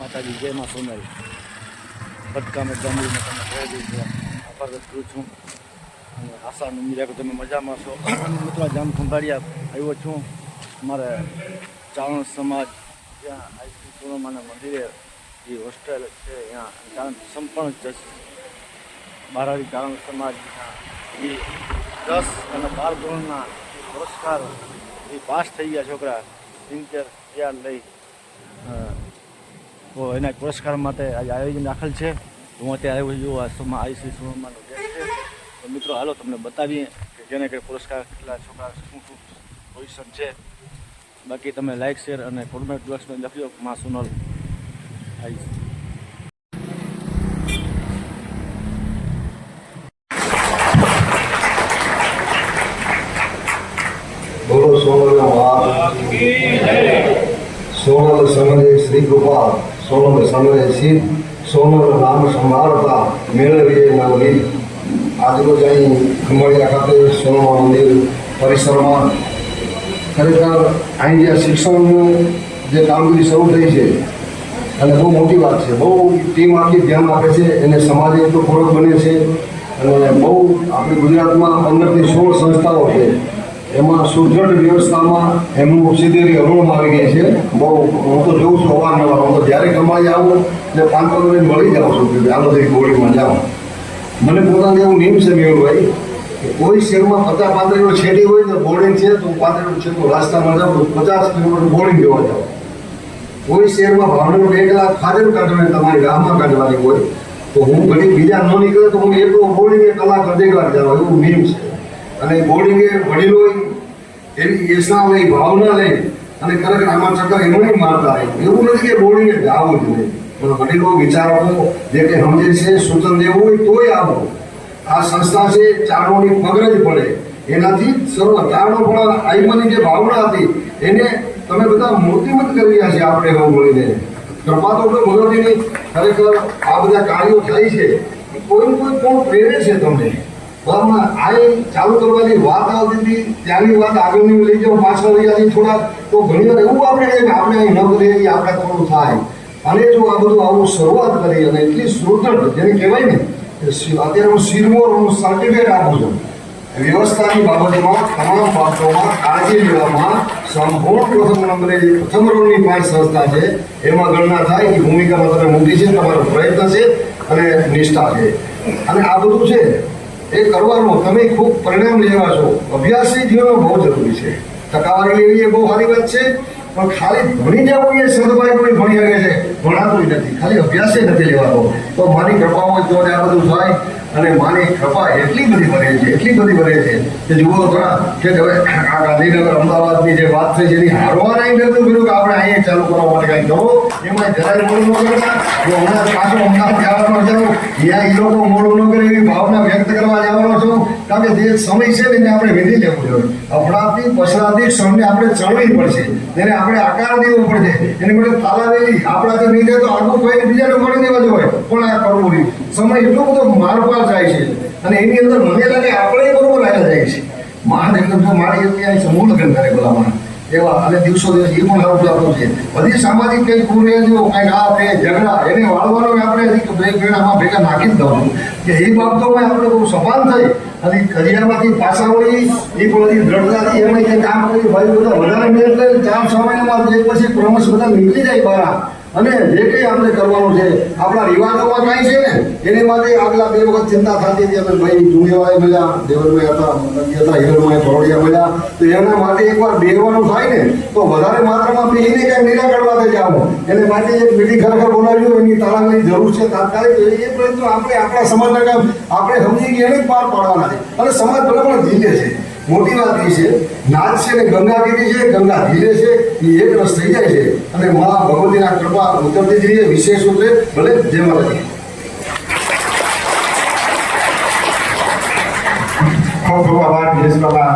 માતાજી, જય માં સોનારી. બટકામે ગામડીને તમે કહી દઈશું આભાર કરું છું. અને આશા ઉમેર્યા કે તમે મજામાં છો? મિત્રો, જામ ખંભાળિયા આવ્યો છું. મારે ચાવણ સમાજ ત્યાં આઈસી સોનમાના મંદિરે જે હોસ્ટેલ છે, ત્યાં સંપૂર્ણ જશ બારાડી ચાવણ સમાજ એ દસ અને બાર ધોરણના પુરસ્કાર એ પાસ થઈ ગયા છોકરા. સિંચર ત્યાં લઈ એના પુરસ્કાર માટે આજે આયોજન રાખેલ છે. હું અત્યારે આવ્યો છું, આ સમા આઈસી છે તો મિત્રો, હાલો તમને બતાવીએ કે જેને કંઈ પુરસ્કાર કેટલા છોકરા શું શું પોઝિશન છે. બાકી તમે લાઇક શેર અને કોમેન્ટ બોક્સમાં લખજો માં સોનલ આઈસ સોનલ સોનલ સમરે શ્રી ગોપાલ. સોનલ સમરે શિવ સોનલ નામ સંભાળતા મેળવીએ નવલી આજરોજ અહીં ખંભાળિયા ખાતે સોનલ મંદિર પરિસરમાં ખરેખર અહીં જે શિક્ષણનું જે કામગીરી શરૂ થઈ છે, અને બહુ મોટી વાત છે. બહુ ટીમ આખી ધ્યાન આપે છે, એને સમાજે એટલો પૂરક બને છે, અને બહુ આપણી ગુજરાતમાં પંદરથી સોળ સંસ્થાઓ છે. એમાં સુદૃઢ વ્યવસ્થામાં એમનું સીધેરી અરુણમાં આવી ગઈ છે. બહુ, હું તો જોઉં છું અવારનવાર. હું તો જ્યારે કમાઈ આવું, એટલે પાંચ પંદર મિનિટ મળી જાઉં છું. કે ચાલો જઈ ગોળીમાં જાઉં. મને પોતાને એવું નિયમ છે મેળભાઈ કે કોઈ શેરમાં પચાસ પાંત્રીસ છેડી હોય ને બોર્ડિંગ છે, તો પાંત્રીસ છે તો રસ્તામાં જાઉં, તો પચાસ કિલોમીટર બોર્ડિંગ જોવા જાઉં. કોઈ શેરમાં ભાવનગર બે કલાક ફાજલ કાઢવાની તમારી ગામમાં કાઢવાની હોય, તો હું ઘડી બીજા ન નીકળે, તો હું એટલું બોર્ડિંગ એક કલાક અડધી કલાક જાઉં. એવું નિયમ છે. અને બોર્ડિંગે વડીલો એવી યેસના લઈ ભાવના લઈ અને ખરેખર આમાં ચક્કર એમાં નહીં મારતા એવું નથી કે બોર્ડિંગે જવું જ નહીં પણ વડીલો વિચારકો જે કે સમજે છે, સૂચન દેવું હોય તોય આવો. આ સંસ્થા છે, ચારણોની પગરજ પડે. એનાથી સર્વ ચારણો પણ આઈમાની જે ભાવના હતી, એને તમે બધા મૂર્તિમત કરી રહ્યા છે આપણે એવું મળીને કૃપા તો કોઈ ખરેખર આ બધા કાર્યો થાય છે. કોઈ કોઈ કોણ પ્રેરે છે તમને. બરાબર. આ ચાલુ કરવાની વાત આવતી હતી ત્યાંની વાત આગળની લઈ જાઓ, પાછળ લઈ જતી થોડા તો ઘણી વાર એવું આપણે કહીએ કે આપણે અહીં ન કરીએ, એ આપણે થોડું થાય. અને જો આ બધું આવું શરૂઆત કરી અને એટલી સુદૃઢ જેને કહેવાય ને અત્યારે હું સિરમોર હું સર્ટિફિકેટ આપું છું. વ્યવસ્થાની બાબતમાં તમામ બાબતોમાં કાળજી લેવામાં સંપૂર્ણ પ્રથમ નંબરે પ્રથમ રોડની પાંચ સંસ્થા છે, એમાં ગણના થાય. એ ભૂમિકામાં તમે મૂકી છે, તમારો પ્રયત્ન છે અને નિષ્ઠા છે. અને આ બધું છે એ કરવાનો તમે ખૂબ પરિણામ લેવા છો. અભ્યાસી જીવનમાં બહુ જરૂરી છે. ટકાવારી લેવી એ બહુ સારી વાત છે, પણ ખાલી ભણી જવું એ સદભાઈ કોઈ ભણી શકે છે. ભણાતું નથી. ખાલી અભ્યાસે નથી લેવાનો. તો મારી કૃપા હોય તો આ બધું થાય અને માની કૃપા એટલી બધી બને છે, એટલી બધી બને છે કે જુઓ ખરા કે હવે આ ગાંધીનગર, અમદાવાદની જે વાત છે, એની હારવાર અહીં કરતું કર્યું કે આપણે અહીંયા ચાલુ કરવા માટે કાંઈ કરો એમાં જરાય મોડું ન કરતા જો હમણાં પાછું અમદાવાદ જવાનો જાઉં ત્યાં એ લોકો મોડું ન કરે એવી ભાવના વ્યક્ત કરવા જવાનો છું, કારણ કે જે સમય છે એને આપણે વિધિ લેવું જોઈએ. અપરાધી પછડાથી ક્ષણને આપણે ચડવી પડશે. એને આપણે આકાર દેવો પડશે. એને માટે તાલાવેલી આપણાથી નહીં થાય તો આગળ કોઈને બીજાને મળી દેવા જોઈએ પણ આ કરવું નહીં? સમય એટલો બધો મારપાર જાય છે. અને એની અંદર મને લાગે આપણે બરોબર લાગ્યા જાય છે મહાદેવ જો મારી સમૂહ લગ્ન કરે ભલામણ. એવા અને દિવસો દિવસ એ પણ સારું પ્રાપ્ત છે. બધી સામાજિક કંઈક કુરેજો કંઈક આ તે ઝઘડા, એને વાળવાનો આપણે બે ભેણ ભેગા નાખી જ દઉં કે એ બાબતોમાં આપણે બહુ સભાન થઈ અને કરિયામાંથી પાછા વળી એ હજી દ્રઢતાથી એમાં જે કામ કર્યું, ભાઈ બધા વધારે કરી ચાર છ મહિનામાં જે પછી ક્રમશ બધા નીકળી જાય બહાર. અને જે કંઈ આપણે કરવાનું છે, આપણા રિવાજોમાં કાંઈ છે ને, એની માટે આગલા બે વખત ચિંતા થતી હતી. અમે ભાઈ જુનેવાળા મળ્યા દેવરભાઈ હતા હતા, હિરણભાઈ, ભરોડિયા મળ્યા. તો એના માટે એકવાર બેરવાનું થાય ને, તો વધારે માત્રામાં પીને કંઈક નિરાકરણ માટે જાઓ. એને માટે એક મીટિંગ ખરેખર બોલાવ્યું એની તાળાની જરૂર છે તાત્કાલિક. એ પ્રયત્નો આપણે આપણા સમાજના કામ, આપણે સમજી કે એને જ પાર પાડવાના છે. અને સમાજ ભલે પણ જીલે છે. મોટી વાત એ છે નાચ છે ને ગંગા કીધી છે, ગંગા ધીરે છે, એ એક રસ થઈ જાય છે. અને મા ભગવતીના કૃપા ઉતરતી જઈએ વિશેષ રૂપે ભલે જય માતાજી ખૂબ ખૂબ આભાર દિનેશ બાબા.